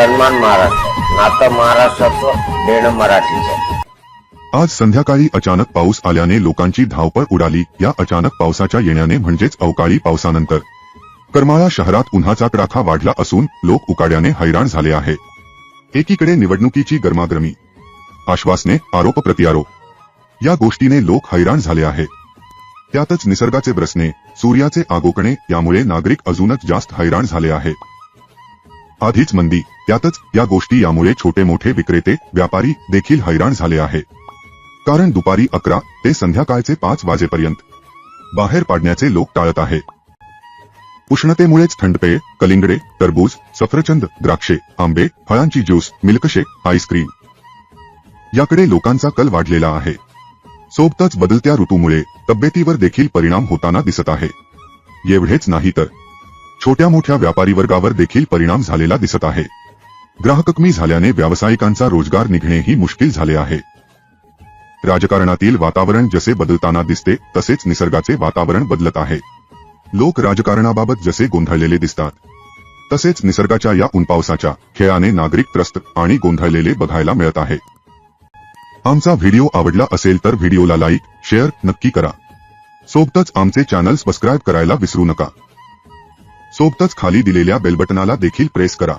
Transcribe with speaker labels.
Speaker 1: सन्मान महाराष्ट्र नातं महाराष्ट्राचं देणं मराठीचं
Speaker 2: आज संध्याकाळी अचानक पाऊस आल्याने लोकांची धावपळ उडाली. या अचानक पावसाच्या येण्याने म्हणजेच अवकाळी पावसानंतर. करमाळा शहरात उन्हाचा त्राखा वाढला असून लोक उकाड्याने हैराण झाले आहे. एकीकडे निवडणुकीची गरमागरमी. आश्वासने आरोप प्रत्यारोप. या गोष्टीने लोक हैराण झाले आहे. त्यातच निसर्गाचे ब्रसणे सूर्याचे आगोकणे यामुळे नागरिक अजूनच जास्त हैराण झाले आहे आधीच मंदी. त्यातच या गोष्टी यामुळे छोटे मोठे विक्रेते व्यापारी देखील हैराण झाले आहे. कारण दुपारी अकरा ते संध्याकाळचे पाच वाजेपर्यंत बाहेर पाडण्याचे लोक टाळत आहे. उष्णतेमुळेच थंडपेय कलिंगडे टरबूज सफरचंद द्राक्षे आंबे फळांची ज्यूस मिल्कशेक आईस्क्रीम याकडे लोकांचा कल वाढलेला आहे. सोबतच बदलत्या ऋतूमुळे तब्येतीवर देखील परिणाम होताना दिसत आहे. एवढेच नाही तर छोट्या मोठ्या व्यापारी वर्गावर देखील परिणाम झालेला दिसत आहे. ग्राहक कमी झाल्याने व्यावसायिकांचा रोजगार निघणेही मुश्किल झाले आहे. राजकारणातील वातावरण जसे बदलताना दिसते तसेच निसर्गाचे वातावरण बदलत आहे. लोक राजकारणाबाबत जसे गोंधळलेले दिसतात तसेच निसर्गाच्या या उनपावसाच्या खेळाने नागरिक त्रस्त आणि गोंधळलेले बघायला मिळत आहे. आमचा व्हिडिओ आवडला असेल तर व्हिडिओला लाईक शेअर नक्की करा. सोबतच आमचे चॅनल सबस्क्राईब करायला विसरू नका. सोबतच खाली दिलेल्या बेलबटनाला देखील प्रेस करा.